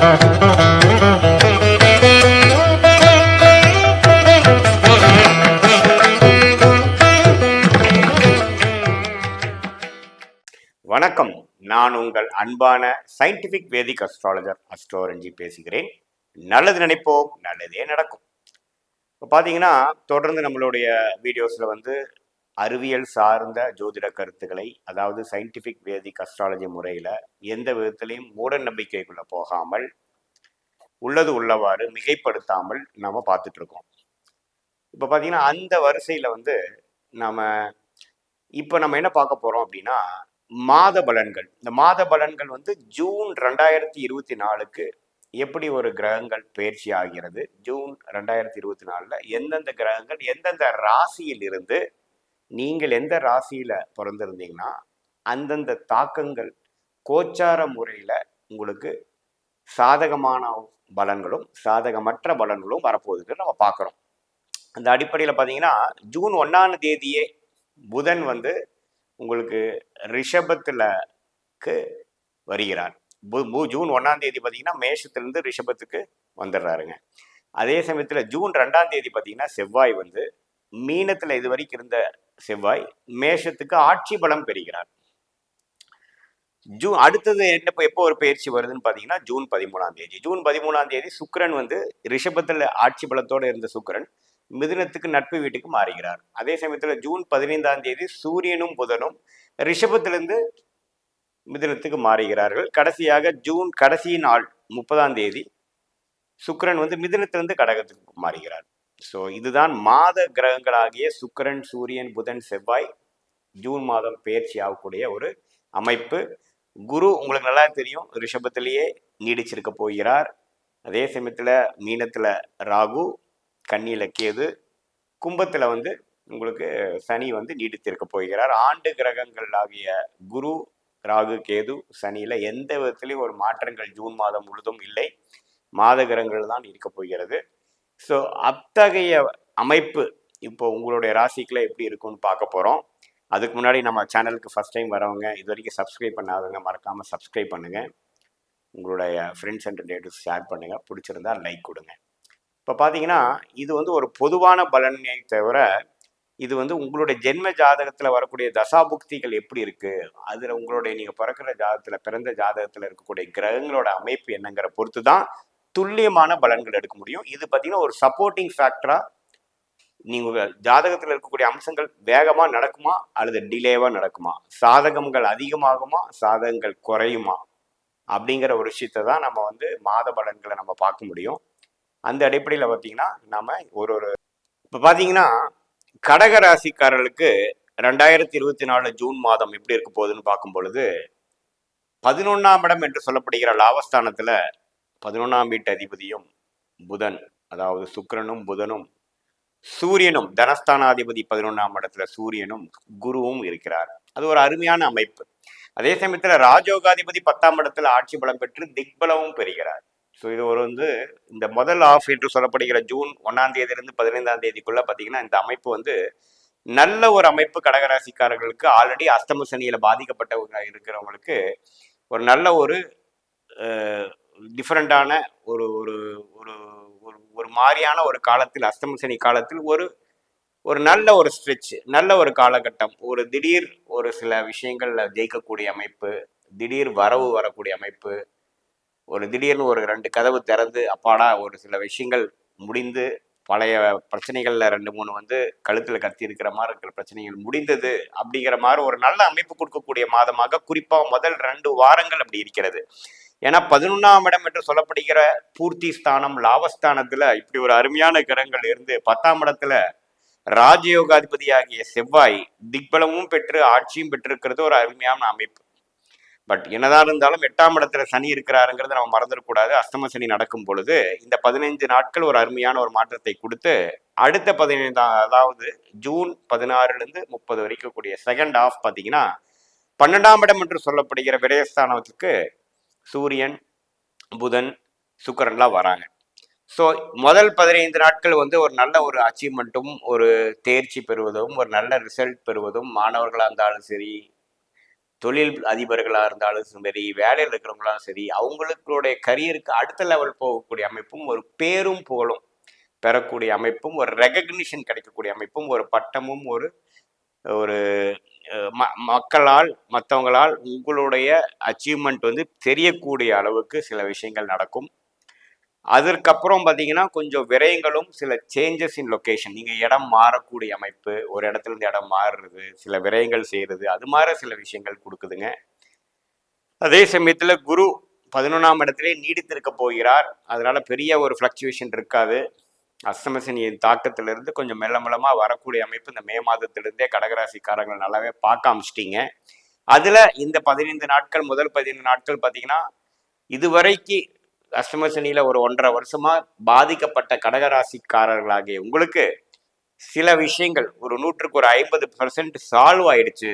வணக்கம். நான் உங்கள் அன்பான சயின்டிபிக் வேதிக் அஸ்ட்ராலஜர் அஸ்ட்ரோரஞ்சி பேசுகிறேன். நல்லது நினைப்போம் நல்லதே நடக்கும். இப்போ பார்த்தீங்கன்னா தொடர்ந்து நம்மளுடைய வீடியோஸில் வந்து அறிவியல் சார்ந்த ஜோதிட கருத்துக்களை அதாவது சயின்டிஃபிக் வேதிக் அஸ்ட்ராலஜி முறையில் எந்த விதத்திலையும் மூட நம்பிக்கைக்குள்ளே போகாமல் உள்ளது உள்ளவாறு மிகைப்படுத்தாமல் நாம் பார்த்துட்ருக்கோம். இப்போ பார்த்தீங்கன்னா அந்த வரிசையில் வந்து நம்ம இப்போ நம்ம என்ன பார்க்க போகிறோம் அப்படின்னா மாத பலன்கள். இந்த மாத பலன்கள் வந்து ஜூன் ரெண்டாயிரத்தி இருபத்தி நாலுக்கு எப்படி ஒரு கிரகங்கள் பயிற்சி ஆகிறது? ஜூன் ரெண்டாயிரத்தி இருபத்தி நாலில் எந்தெந்த கிரகங்கள் எந்தெந்த ராசியில் இருந்து நீங்கள் எந்த ராசியில் பிறந்திருந்தீங்கன்னா அந்தந்த தாக்கங்கள் கோச்சார முறையில் உங்களுக்கு சாதகமான பலன்களும் சாதகமற்ற பலன்களும் வரப்போகுதுன்னு நம்ம பார்க்குறோம். அந்த அடிப்படையில் பார்த்தீங்கன்னா ஜூன் ஒன்றாம் தேதியே புதன் வந்து உங்களுக்கு ரிஷபத்தில்க்கு வருகிறார். பு- பு- ஜூன் ஒன்றாம் தேதி பார்த்தீங்கன்னா மேஷத்துலேருந்து ரிஷபத்துக்கு வந்துடுறாருங்க. அதே சமயத்தில் ஜூன் ரெண்டாம் தேதி பார்த்தீங்கன்னா செவ்வாய் வந்து மீனத்தில் இது வரைக்கும் இருந்த செவ்வாய் மேஷத்துக்கு ஆட்சி பலம் பெறுகிறார். ஜூன் அடுத்தது என்ன எப்போ ஒரு பயிற்சி வருதுன்னு பார்த்தீங்கன்னா ஜூன் பதிமூணாம் தேதி. ஜூன் பதிமூணாம் தேதி சுக்கிரன் வந்து ரிஷபத்தில் ஆட்சி பலத்தோடு இருந்த சுக்கிரன் மிதுனத்துக்கு நட்பு வீட்டுக்கு மாறுகிறார். அதே சமயத்தில் ஜூன் பதினைந்தாம் தேதி சூரியனும் புதனும் ரிஷபத்திலிருந்து மிதுனத்துக்கு மாறுகிறார்கள். கடைசியாக ஜூன் கடைசி நாள் முப்பதாம் தேதி சுக்கரன் வந்து மிதுனத்திலிருந்து கடகத்துக்கு மாறுகிறார். ஸோ இதுதான் மாத கிரகங்களாகிய சுக்கிரன் சூரியன் புதன் செவ்வாய் ஜூன் மாதம் பயிற்சி ஆகக்கூடிய ஒரு அமைப்பு. குரு உங்களுக்கு நல்லா தெரியும் ரிஷபத்திலேயே நீடிச்சிருக்க போகிறார். அதே சமயத்தில் மீனத்தில் ராகு கண்ணியில் கேது கும்பத்தில் வந்து உங்களுக்கு சனி வந்து நீடித்திருக்க போகிறார். ஆண்டு கிரகங்கள் ஆகிய குரு ராகு கேது சனியில் எந்த விதத்திலையும் ஒரு மாற்றங்கள் ஜூன் மாதம் முழுதும் இல்லை. மாத கிரகங்கள் தான் இருக்க போகிறது. ஸோ அத்தகைய அமைப்பு இப்போ உங்களுடைய ராசிக்குள்ள எப்படி இருக்கும்னு பார்க்க போகிறோம் அதுக்கு முன்னாடி நம்ம சேனலுக்கு ஃபஸ்ட் டைம் வரவங்க இது வரைக்கும் சப்ஸ்கிரைப் பண்ணாதவங்க மறக்காமல் சப்ஸ்கிரைப் பண்ணுங்கள் உங்களுடைய ஃப்ரெண்ட்ஸ் அண்ட் ரிலேட்டிவ்ஸ் ஷேர் பண்ணுங்கள் பிடிச்சிருந்தா லைக் கொடுங்க. இப்போ பார்த்தீங்கன்னா இது வந்து ஒரு பொதுவான பலனை தவிர இது வந்து உங்களுடைய ஜென்ம ஜாதகத்தில் வரக்கூடிய தசாபுக்திகள் எப்படி இருக்குது அதில் உங்களுடைய நீங்கள் பிறக்கிற ஜாதகத்தில் பிறந்த ஜாதகத்தில் இருக்கக்கூடிய கிரகங்களோட அமைப்பு என்னங்கிற பொறுத்து தான் துல்லியமான பலன்கள் எடுக்க முடியும். இது பார்த்தீங்கன்னா ஒரு சப்போர்ட்டிங் ஃபேக்டராக நீங்கள் ஜாதகத்தில் இருக்கக்கூடிய அம்சங்கள் வேகமாக நடக்குமா அல்லது டிலேவாக நடக்குமா? சாதகங்கள் அதிகமாகுமா? சாதகங்கள் குறையுமா? அப்படிங்கிற ஒரு விஷயத்தை தான் நம்ம வந்து மாத பலன்களை நம்ம பார்க்க முடியும். அந்த அடிப்படையில் பார்த்தீங்கன்னா நம்ம ஒரு ஒரு இப்போ பார்த்தீங்கன்னா கடக ராசிக்காரர்களுக்கு ரெண்டாயிரத்தி இருபத்தி நாலு ஜூன் மாதம் எப்படி இருக்க போகுதுன்னு பார்க்கும் பொழுது பதினொன்றாம் இடம் என்று சொல்லப்படுகிற லாபஸ்தானத்தில் பதினொன்றாம் வீட்டு அதிபதியும் புதன் அதாவது சுக்கிரனும் புதனும் சூரியனும் தனஸ்தானாதிபதி பதினொன்றாம் இடத்துல சூரியனும் குருவும் இருக்கிறார். அது ஒரு அருமையான அமைப்பு. அதே சமயத்தில் ராஜோகாதிபதி பத்தாம் இடத்துல ஆட்சி பலம் பெற்று திக்பலமும் பெறுகிறார். ஸோ இது ஒரு வந்து இந்த முதல் ஆஃப் என்று சொல்லப்படுகிற ஜூன் ஒன்றாம் தேதியிலிருந்து பதினைந்தாம் தேதிக்குள்ள பார்த்தீங்கன்னா இந்த அமைப்பு வந்து நல்ல ஒரு அமைப்பு கடகராசிக்காரர்களுக்கு ஆல்ரெடி அஸ்தம சனியில பாதிக்கப்பட்டவங்க இருக்கிறவங்களுக்கு ஒரு நல்ல ஒரு டிஃப்ரெண்டான ஒரு ஒரு ஒரு ஒரு ஒரு மாதிரியான ஒரு காலத்தில் அஸ்தம சனி காலத்தில் ஒரு ஒரு நல்ல ஒரு ஸ்ட்ரெச் நல்ல ஒரு காலகட்டம். ஒரு திடீர் ஒரு சில விஷயங்களில் ஜெயிக்கக்கூடிய அமைப்பு திடீர் வரவு வரக்கூடிய அமைப்பு ஒரு திடீர்னு ஒரு ரெண்டு கதவு திறந்து அப்பாடா ஒரு சில விஷயங்கள் முடிந்து பழைய பிரச்சனைகளில் ரெண்டு மூணு வந்து கழுத்தில் கத்தி இருக்கிற மாதிரி இருக்கிற பிரச்சனைகள் முடிந்தது அப்படிங்கிற மாதிரி ஒரு நல்ல அமைப்பு கொடுக்கக்கூடிய மாதமாக குறிப்பாக முதல் ரெண்டு வாரங்கள் அப்படி இருக்கிறது. ஏன்னா பதினொன்றாம் இடம் என்று சொல்லப்படுகிற பூர்த்தி ஸ்தானம் லாபஸ்தானத்துல இப்படி ஒரு அருமையான கிரகங்கள் இருந்து பத்தாம் இடத்துல ராஜயோகாதிபதி ஆகிய செவ்வாய் திக்பலமும் பெற்று ஆட்சியும் பெற்றிருக்கிறது ஒரு அருமையான அமைப்பு. பட் என்னதான் இருந்தாலும் எட்டாம் இடத்துல சனி இருக்கிறாருங்கிறத நம்ம மறந்துடக்கூடாது. அஸ்தம சனி நடக்கும் பொழுது இந்த பதினைந்து நாட்கள் ஒரு அருமையான ஒரு மாற்றத்தை கொடுத்து அடுத்த பதினைந்தாம் அதாவது ஜூன் பதினாறுலேருந்து முப்பது வரைக்கும் கூடிய செகண்ட் ஆஃப் பார்த்தீங்கன்னா பன்னெண்டாம் இடம் என்று சொல்லப்படுகிற விரயஸ்தானத்துக்கு சூரியன் புதன் சுக்கரன்லாம் வராங்க. ஸோ முதல் பதினைந்து நாட்கள் வந்து ஒரு நல்ல ஒரு அச்சீவ்மெண்ட்டும் ஒரு தேர்ச்சி பெறுவதும் ஒரு நல்ல ரிசல்ட் பெறுவதும் மாணவர்களாக இருந்தாலும் சரி தொழில் அதிபர்களாக இருந்தாலும் சரி வேலையில் இருக்கிறவங்களாலும் சரி அவங்களுடைய கரியருக்கு அடுத்த லெவல் போகக்கூடிய அமைப்பும் ஒரு பேரும் புகழும். பெறக்கூடிய அமைப்பும் ஒரு ரெகக்னிஷன் கிடைக்கக்கூடிய அமைப்பும் ஒரு பட்டமும் ஒரு ஒரு ம மக்களால் மற்றவங்களால் உங்களுடைய அச்சீவ்மெண்ட் வந்து தெரியக்கூடிய அளவுக்கு சில விஷயங்கள் நடக்கும். அதற்கப்புறம் பார்த்தீங்கன்னா கொஞ்சம் விரயங்களும் சில சேஞ்சஸ் இன் லொக்கேஷன் நீங்கள் இடம் மாறக்கூடிய அமைப்பு ஒரு இடத்துல இருந்து இடம் மாறுறது சில விரயங்கள் செய்கிறது அது மாதிரி சில விஷயங்கள் கொடுக்குதுங்க. அதே சமயத்தில் குரு பதினொன்றாம் இடத்திலே நீடித்திருக்க போகிறார். அதனால் பெரிய ஒரு ஃப்ளக்சுவேஷன் இருக்காது. அஷ்டமசனியின் தாக்கத்திலிருந்து கொஞ்சம் மெல்ல மெல்லமாக வரக்கூடிய அமைப்பு இந்த மே மாதத்திலிருந்தே கடகராசிக்காரங்களை நல்லாவே பார்க்க ஆரம்பிச்சிட்டீங்க. அதில் இந்த பதினைந்து நாட்கள் முதல் பதினைந்து நாட்கள் பார்த்தீங்கன்னா இதுவரைக்கு அஷ்டமசனியில் ஒரு ஒன்றரை வருஷமா பாதிக்கப்பட்ட கடகராசிக்காரர்களாகிய உங்களுக்கு சில விஷயங்கள் ஒரு நூற்றுக்கு ஒரு ஐம்பது பர்சன்ட் சால்வ் ஆயிடுச்சு.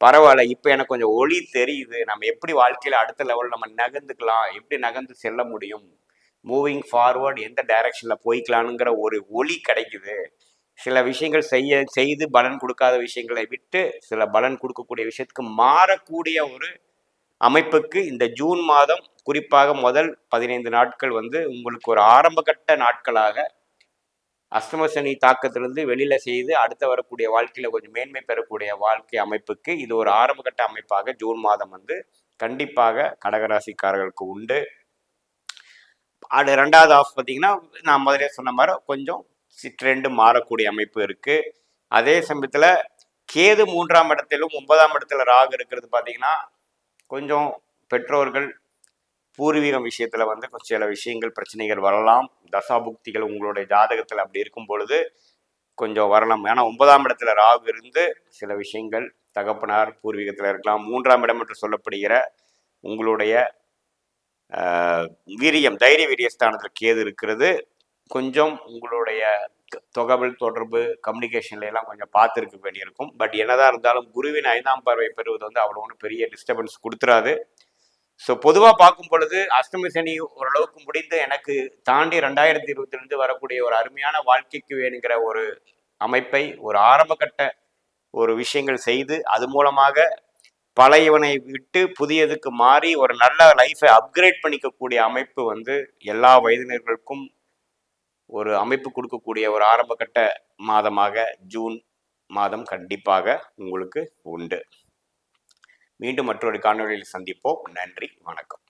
பரவாயில்ல இப்போ எனக்கு கொஞ்சம் ஒளி தெரியுது. நம்ம எப்படி வாழ்க்கையில் அடுத்த லெவல் நம்ம நகர்ந்துக்கலாம் எப்படி நகர்ந்து செல்ல முடியும்? மூவிங் ஃபார்வர்ட் எந்த டைரக்ஷனில் போய்க்கலானுங்கிற ஒரு ஒளி கிடைக்குது. சில விஷயங்கள் செய்ய செய்து பலன் கொடுக்காத விஷயங்களை விட்டு சில பலன் கொடுக்கக்கூடிய விஷயத்துக்கு மாறக்கூடிய ஒரு அமைப்புக்கு இந்த ஜூன் மாதம் குறிப்பாக முதல் பதினைந்து நாட்கள் வந்து உங்களுக்கு ஒரு ஆரம்பகட்ட நாட்களாக அஷ்டமசனி தாக்கத்திலிருந்து வெளியில செய்து அடுத்து வரக்கூடிய வாழ்க்கையில கொஞ்சம் மேன்மை பெறக்கூடிய வாழ்க்கை அமைப்புக்கு இது ஒரு ஆரம்பகட்ட அமைப்பாக ஜூன் மாதம் வந்து கண்டிப்பாக கடகராசிக்காரர்களுக்கு உண்டு. அது ரெண்டாவது ஆஃப் பார்த்தீங்கன்னா நான் முதலே சொன்ன மாதிரி கொஞ்சம் ட்ரெண்டு மாறக்கூடிய அமைப்பு இருக்குது அதே சமயத்தில் கேது மூன்றாம் இடத்திலும் ஒன்பதாம் இடத்துல ராகு இருக்கிறது பார்த்தீங்கன்னா கொஞ்சம் பெற்றோர்கள் பூர்வீகம் விஷயத்தில் வந்து கொஞ்சம் சில விஷயங்கள் பிரச்சனைகள் வரலாம். தசாபுக்திகள் உங்களுடைய ஜாதகத்தில் அப்படி இருக்கும் பொழுது கொஞ்சம் வரலாம். ஏன்னா ஒன்பதாம் இடத்துல ராகு இருந்து சில விஷயங்கள் தகப்பனார் பூர்வீகத்தில் இருக்கலாம். மூன்றாம் இடம் என்று சொல்லப்படுகிற உங்களுடைய வீரியம் தைரிய வீரியஸ்தானத்தில் கேது இருக்கிறது. கொஞ்சம் உங்களுடைய தொகவல் தொடர்பு கம்யூனிகேஷன்ல எல்லாம் கொஞ்சம் பார்த்துருக்க வேண்டியிருக்கும். பட் என்னதான் இருந்தாலும் குருவின் ஐந்தாம் பார்வை பெறுவது வந்து அவ்வளோ ஒன்றும் பெரிய டிஸ்டர்பன்ஸ் கொடுத்துறாது. ஸோ பொதுவாக பார்க்கும் பொழுது அஷ்டமி சனி ஓரளவுக்கு முடிந்து எனக்கு தாண்டி ரெண்டாயிரத்தி இருபத்தி ரெண்டு வரக்கூடிய ஒரு அருமையான வாழ்க்கைக்கு வேணுங்கிற ஒரு அமைப்பை ஒரு ஆரம்பகட்ட ஒரு விஷயங்கள் செய்து அது மூலமாக பழையவனை விட்டு புதியதுக்கு மாறி ஒரு நல்ல லைஃபை அப்கிரேட் பண்ணிக்கக்கூடிய அமைப்பு வந்து எல்லா வயதினர்களுக்கும் ஒரு அமைப்பு கொடுக்கக்கூடிய ஒரு ஆரம்பகட்ட மாதமாக ஜூன் மாதம் கண்டிப்பாக உங்களுக்கு உண்டு. மீண்டும் மற்றொரு காணொலியில் சந்திப்போம். நன்றி. வணக்கம்.